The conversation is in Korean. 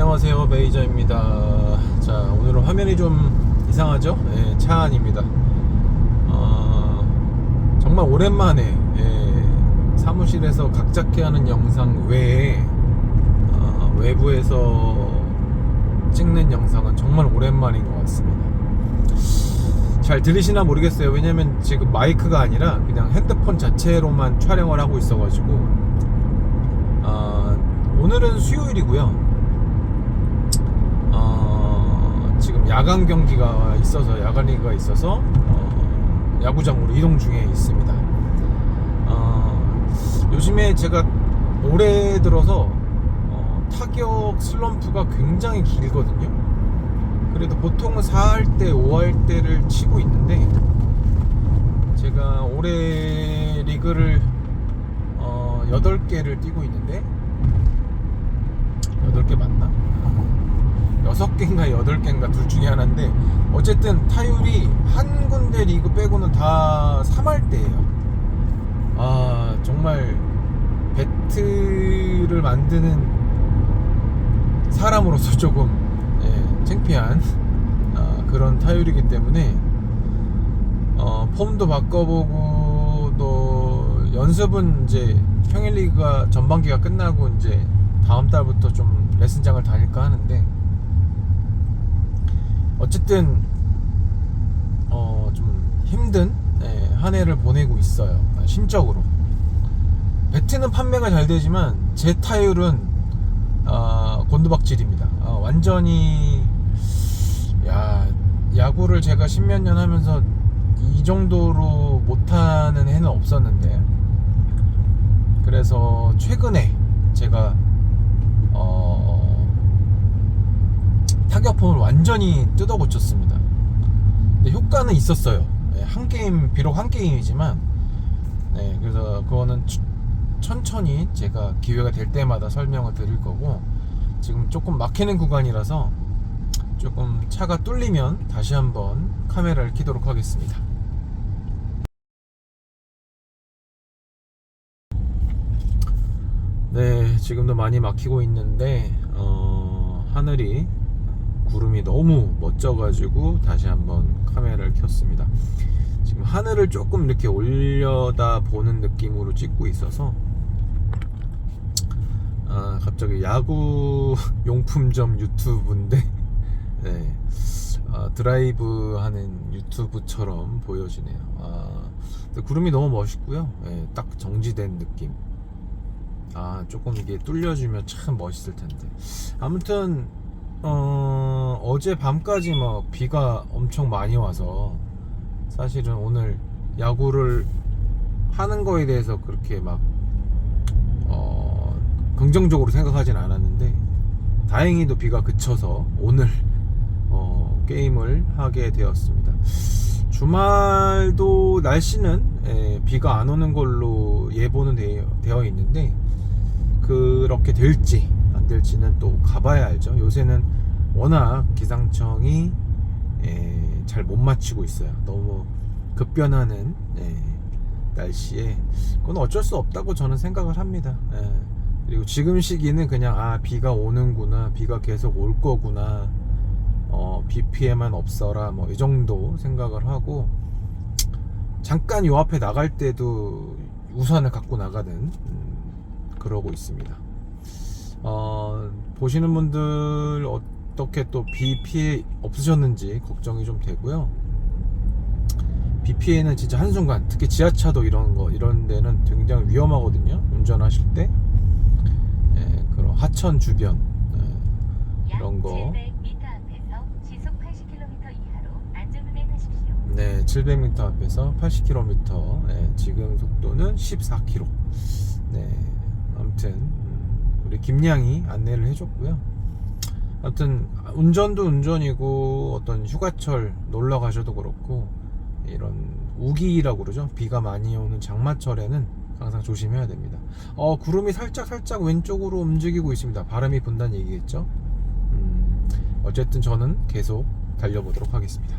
안녕하세요 메이저입니다. 자 오늘은 화면이 좀 이상하죠? 예, 차 안입니다. 어, 정말 오랜만에 예, 사무실에서 각잡게 하는 영상 외에 어, 외부에서 찍는 영상은 정말 오랜만인 것 같습니다. 잘 들리시나 모르겠어요. 왜냐면 지금 마이크가 아니라 그냥 핸드폰 자체로만 촬영을 하고 있어 가지고 아, 오늘은 수요일이고요 어, 지금 야간 경기가 있어서 야간 리그가 있어서 어, 야구장으로 이동 중에 있습니다. 어, 요즘에 제가 올해 들어서 어, 타격 슬럼프가 굉장히 길거든요. 그래도 보통은 4할 때, 5할 때를 치고 있는데 제가 올해 리그를 어, 8개를 뛰고 있는데 8개 맞나? 6개인가 8개인가 둘 중에 하나인데 어쨌든 타율이 한 군데 리그 빼고는 다 3할 때예요. 아 정말 배트를 만드는 사람으로서 조금 예, 창피한 아, 그런 타율이기 때문에 어, 폼도 바꿔보고 또 연습은 이제 평일 리그가 전반기가 끝나고 이제 다음 달부터 좀 레슨장을 다닐까 하는데 어쨌든 어, 좀 힘든 예, 한 해를 보내고 있어요. 아, 심적으로. 배트는 판매가 잘 되지만 제 타율은 아, 곤두박질입니다. 아, 완전히 야 야구를 제가 십몇 년 하면서 이 정도로 못하는 해는 없었는데 그래서 최근에 제가 어, 타격폼을 완전히 뜯어 고쳤습니다. 근데 효과는 있었어요. 네, 한 게임 비록 한 게임이지만 네, 그래서 그거는 추- 천천히 제가 기회가 될 때마다 설명을 드릴 거고 지금 조금 막히는 구간이라서 조금 차가 뚫리면 다시 한번 카메라를 켜도록 하겠습니다. 네, 지금도 많이 막히고 있는데 어, 하늘이 구름이 너무 멋져가지고 다시 한번 카메라를 켰습니다. 지금 하늘을 조금 이렇게 올려다 보는 느낌으로 찍고 있어서 아, 갑자기 야구 용품점 유튜브인데 네, 아, 드라이브 하는 유튜브처럼 보여지네요. 아, 구름이 너무 멋있고요. 네, 딱 정지된 느낌. 아 조금 이게 뚫려주면 참 멋있을 텐데 아무튼 어, 어제 밤까지 뭐 비가 엄청 많이 와서 사실은 오늘 야구를 하는 거에 대해서 그렇게 막 어, 긍정적으로 생각하진 않았는데 다행히도 비가 그쳐서 오늘 어, 게임을 하게 되었습니다. 주말도 날씨는 예, 비가 안 오는 걸로 예보는 되어, 되어 있는데 그렇게 될지 안 될지는 또 가봐야 알죠. 요새는 워낙 기상청이 예, 잘못 맞추고 있어요. 너무 급변하는 예, 날씨에 그건 어쩔 수 없다고 저는 생각을 합니다. 예. 그리고 지금 시기는 그냥 아 비가 오는구나, 비가 계속 올 거구나, 어, 비 피해만 없어라 뭐 이 정도 생각을 하고 잠깐 요 앞에 나갈 때도 우산을 갖고 나가는 음, 그러고 있습니다. 어, 보시는 분들 어 떻게 또 비 피해 없으셨는지 걱정이 좀 되고요. 비 피해는 진짜 한순간, 특히 지하차도 이런 거, 이런 데는 굉장히 위험하거든요. 운전하실 때. 예, 그런 하천 주변, 예, 이런 거. 700m 앞에서 시속 80km 이하로 안전운행하십시오. 네, 700m 앞에서 80km. 네, 지금 속도는 14km. 네, 아무튼 음, 우리 김양이 안내를 해줬고요. 아무튼 운전도 운전이고 어떤 휴가철 놀러 가셔도 그렇고 이런 우기라고 그러죠. 비가 많이 오는 장마철에는 항상 조심해야 됩니다. 어, 구름이 살짝 살짝 왼쪽으로 움직이고 있습니다. 바람이 분다는 얘기겠죠. 음, 어쨌든 저는 계속 달려보도록 하겠습니다.